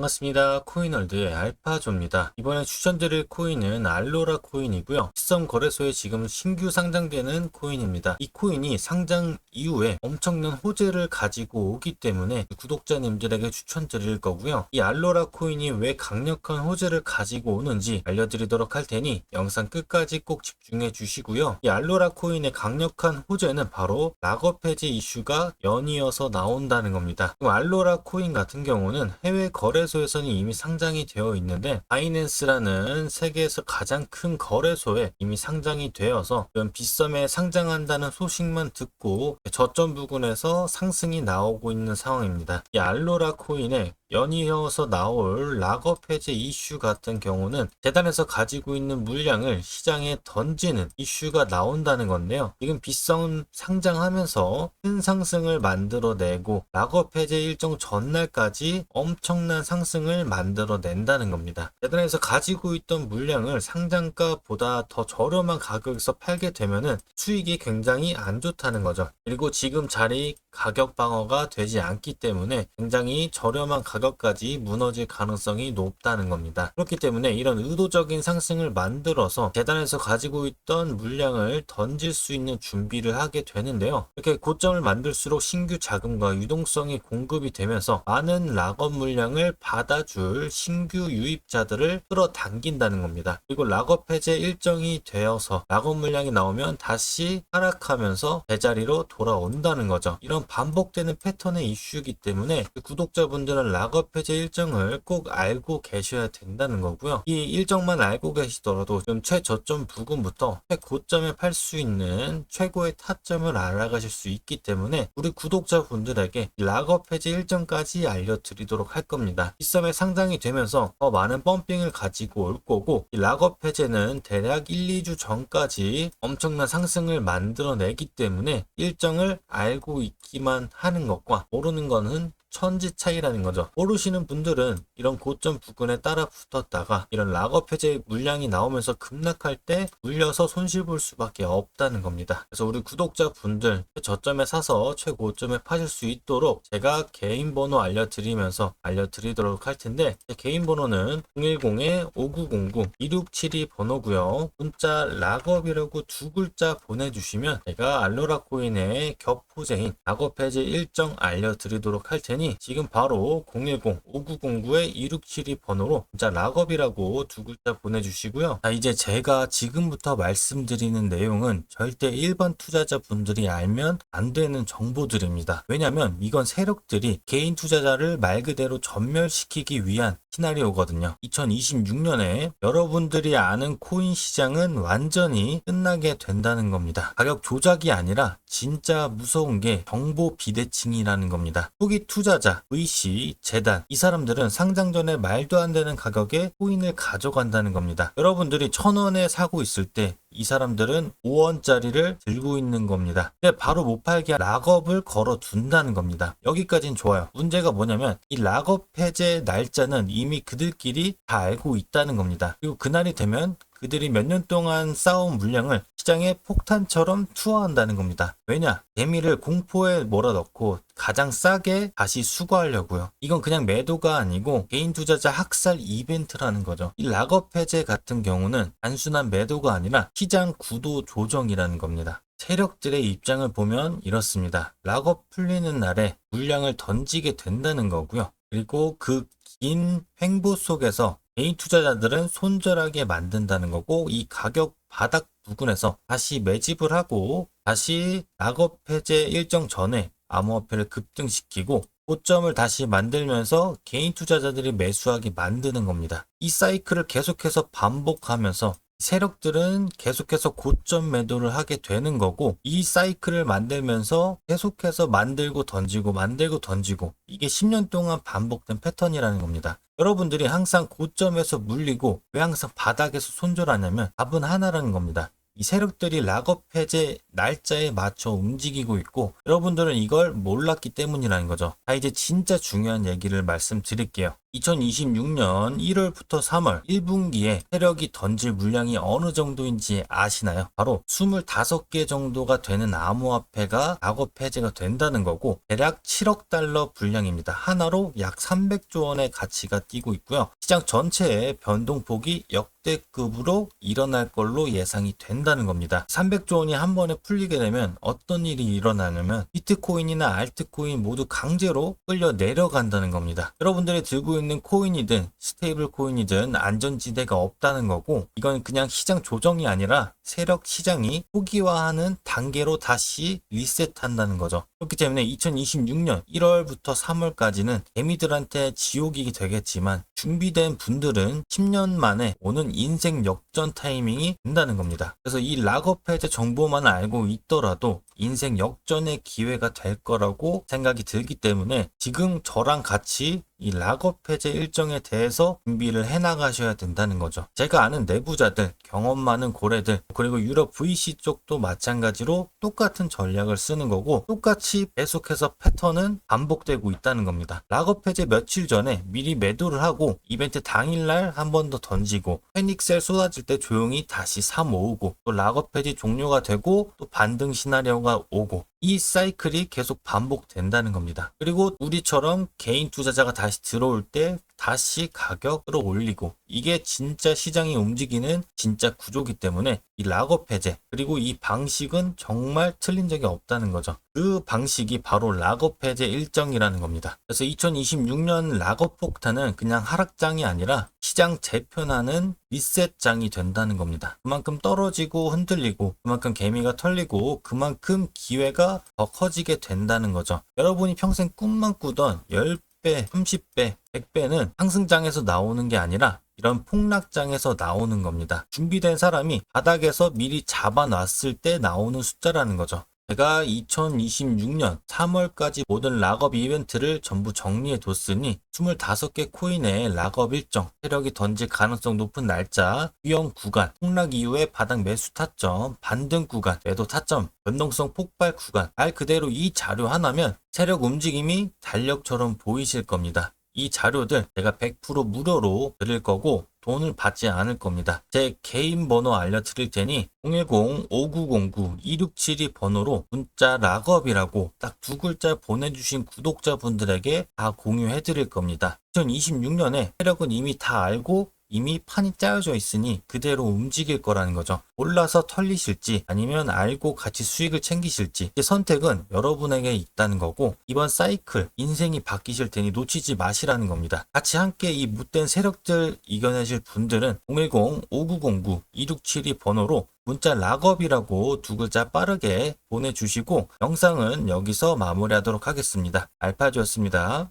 반갑습니다. 코인월드의 알파조입니다. 이번에 추천드릴 코인은 알로라 코인이고요. 시성 거래소에 지금 신규 상장되는 코인입니다. 이 코인이 상장 이후에 엄청난 호재를 가지고 오기 때문에 구독자님들에게 추천드릴 거고요. 이 알로라 코인이 왜 강력한 호재를 가지고 오는지 알려드리도록 할 테니 영상 끝까지 꼭 집중해 주시고요. 이 알로라 코인의 강력한 호재는 바로 락업 해제 이슈가 연이어서 나온다는 겁니다. 알로라 코인 같은 경우는 해외 거래 소에서는 이미 상장이 되어 있는데 바이낸스라는 세계에서 가장 큰 거래소에 이미 상장이 되어서 이런 빗썸에 상장한다는 소식만 듣고 저점 부근에서 상승이 나오고 있는 상황입니다. 이 알로라 코인의 연이어서 나올 락업 해제 이슈 같은 경우는 재단에서 가지고 있는 물량을 시장에 던지는 이슈가 나온다는 건데요. 지금 빗성 상장하면서 큰 상승을 만들어내고 락업 해제 일정 전날까지 엄청난 상승을 만들어낸다는 겁니다. 재단에서 가지고 있던 물량을 상장가보다 더 저렴한 가격에서 팔게 되면은 수익이 굉장히 안 좋다는 거죠. 그리고 지금 자리 가격 방어가 되지 않기 때문에 굉장히 저렴한 가격 까지 무너질 가능성이 높다는 겁니다. 그렇기 때문에 이런 의도적인 상승을 만들어서 재단에서 가지고 있던 물량을 던질 수 있는 준비를 하게 되는데요. 이렇게 고점을 만들수록 신규 자금과 유동성이 공급이 되면서 많은 락업 물량을 받아줄 신규 유입자들을 끌어당긴다는 겁니다. 그리고 락업 해제 일정이 되어서 락업 물량이 나오면 다시 하락하면서 제자리로 돌아온다는 거죠. 이런 반복되는 패턴의 이슈이기 때문에 구독자분들은 락업 해제 일정을 꼭 알고 계셔야 된다는 거고요. 이 일정만 알고 계시더라도 좀 최저점 부근부터 최고점에 팔 수 있는 최고의 타점을 알아가실 수 있기 때문에 우리 구독자분들에게 이 락업 해제 일정까지 알려드리도록 할 겁니다. 빗썸에 상장이 되면서 더 많은 펌핑을 가지고 올 거고 이 락업 해제는 대략 1, 2주 전까지 엄청난 상승을 만들어내기 때문에 일정을 알고 있기만 하는 것과 모르는 거는 천지 차이라는 거죠. 모르시는 분들은 이런 고점 부근에 따라 붙었다가 이런 락업 해제 물량이 나오면서 급락할 때 물려서 손실 볼 수밖에 없다는 겁니다. 그래서 우리 구독자 분들 저점에 사서 최고점에 파실 수 있도록 제가 개인 번호 알려드리면서 알려드리도록 할 텐데 제 개인 번호는 010-5909-2672 번호고요. 문자 락업이라고 두 글자 보내주시면 제가 알로라 코인의 겹호재인 락업 해제 일정 알려드리도록 할 테니 지금 바로 010-5909-2672 번호로 문자 락업이라고 두 글자 보내주시고요. 자 이제 제가 지금부터 말씀드리는 내용은 절대 일반 투자자 분들이 알면 안 되는 정보들입니다. 왜냐면 이건 세력들이 개인 투자자를 말 그대로 전멸시키기 위한 시나리오거든요. 2026년에 여러분들이 아는 코인 시장은 완전히 끝나게 된다는 겁니다. 가격 조작이 아니라 진짜 무서운 게 정보 비대칭이라는 겁니다. 후기 투자 자, VC, 재단 이 사람들은 상장 전에 말도 안 되는 가격에 코인을 가져간다는 겁니다. 여러분들이 천 원에 사고 있을 때 이 사람들은 5원짜리를 들고 있는 겁니다. 근데 바로 못 팔게 락업을 걸어 둔다는 겁니다. 여기까진 좋아요. 문제가 뭐냐면 이 락업 해제 날짜는 이미 그들끼리 다 알고 있다는 겁니다. 그리고 그날이 되면 그들이 몇 년 동안 쌓아온 물량을 시장에 폭탄처럼 투하한다는 겁니다. 왜냐? 개미를 공포에 몰아넣고 가장 싸게 다시 수거하려고요. 이건 그냥 매도가 아니고 개인 투자자 학살 이벤트라는 거죠. 이 락업 해제 같은 경우는 단순한 매도가 아니라 시장 구도 조정이라는 겁니다. 세력들의 입장을 보면 이렇습니다. 락업 풀리는 날에 물량을 던지게 된다는 거고요. 그리고 그 긴 횡보 속에서 개인 투자자들은 손절하게 만든다는 거고 이 가격 바닥 부근에서 다시 매집을 하고 다시 락업 해제 일정 전에 암호화폐를 급등시키고 고점을 다시 만들면서 개인 투자자들이 매수하게 만드는 겁니다. 이 사이클을 계속해서 반복하면서 세력들은 계속해서 고점 매도를 하게 되는 거고 이 사이클을 만들면서 계속해서 만들고 던지고 만들고 던지고 이게 10년 동안 반복된 패턴이라는 겁니다. 여러분들이 항상 고점에서 물리고 왜 항상 바닥에서 손절하냐면 답은 하나라는 겁니다. 이 세력들이 락업 해제 날짜에 맞춰 움직이고 있고 여러분들은 이걸 몰랐기 때문이라는 거죠. 자 이제 진짜 중요한 얘기를 말씀드릴게요. 2026년 1월부터 3월 1분기에 세력이 던질 물량이 어느 정도인지 아시나요? 바로 25개 정도가 되는 암호화폐가 작업 폐지가 된다는 거고 대략 7억 달러 분량입니다. 하나로 약 300조 원의 가치가 뛰고 있고요. 시장 전체의 변동폭이 역대급으로 일어날 걸로 예상이 된다는 겁니다. 300조 원이 한 번에 풀리게 되면 어떤 일이 일어나냐면 비트코인이나 알트코인 모두 강제로 끌려 내려간다는 겁니다. 여러분들이 들고 있는 코인이든 스테이블 코인이든 안전지대가 없다는 거고 이건 그냥 시장 조정이 아니라 세력 시장이 포기화하는 단계로 다시 리셋한다는 거죠. 그렇기 때문에 2026년 1월부터 3월까지는 개미들한테 지옥이 되겠지만 준비된 분들은 10년 만에 오는 인생 역전 타이밍이 된다는 겁니다. 그래서 이 락업 해제 정보만 알고 있더라도 인생 역전의 기회가 될 거라고 생각이 들기 때문에 지금 저랑 같이 이 락업 해제 일정에 대해서 준비를 해 나가셔야 된다는 거죠. 제가 아는 내부자들, 경험 많은 고래들, 그리고 유럽 VC 쪽도 마찬가지로 똑같은 전략을 쓰는 거고 똑같이 계속해서 패턴은 반복되고 있다는 겁니다. 락업 해제 며칠 전에 미리 매도를 하고 이벤트 당일날 한 번 더 던지고 패닉셀 쏟아질 때 조용히 다시 사 모으고 또 락업 해지 종료가 되고 또 반등 시나리오가 오고 이 사이클이 계속 반복된다는 겁니다. 그리고 우리처럼 개인 투자자가 다시 들어올 때 다시 가격을 올리고 이게 진짜 시장이 움직이는 진짜 구조기 때문에 이 락업 해제 그리고 이 방식은 정말 틀린 적이 없다는 거죠. 그 방식이 바로 락업 해제 일정이라는 겁니다. 그래서 2026년 락업 폭탄은 그냥 하락장이 아니라 시장 재편하는 리셋장이 된다는 겁니다. 그만큼 떨어지고 흔들리고 그만큼 개미가 털리고 그만큼 기회가 더 커지게 된다는 거죠. 여러분이 평생 꿈만 꾸던 10 배, 30배, 100배는 상승장에서 나오는 게 아니라 이런 폭락장에서 나오는 겁니다. 준비된 사람이 바닥에서 미리 잡아놨을 때 나오는 숫자라는 거죠. 제가 2026년 3월까지 모든 락업 이벤트를 전부 정리해 뒀으니 25개 코인의 락업 일정, 세력이 던질 가능성 높은 날짜, 위험 구간, 폭락 이후의 바닥 매수 타점, 반등 구간, 매도 타점, 변동성 폭발 구간, 말 그대로 이 자료 하나면 세력 움직임이 달력처럼 보이실 겁니다. 이 자료들 제가 100% 무료로 드릴 거고 돈을 받지 않을 겁니다. 제 개인 번호 알려드릴 테니 010-5909-2672 번호로 문자 락업이라고 딱 두 글자 보내주신 구독자분들에게 다 공유해 드릴 겁니다. 2026년에 세력은 이미 다 알고 이미 판이 짜여져 있으니 그대로 움직일 거라는 거죠. 올라서 털리실지 아니면 알고 같이 수익을 챙기실지 이 선택은 여러분에게 있다는 거고 이번 사이클 인생이 바뀌실 테니 놓치지 마시라는 겁니다. 같이 함께 이 못된 세력들 이겨내실 분들은 010-5909-2672 번호로 문자 락업이라고 두 글자 빠르게 보내주시고 영상은 여기서 마무리하도록 하겠습니다. 알파주였습니다.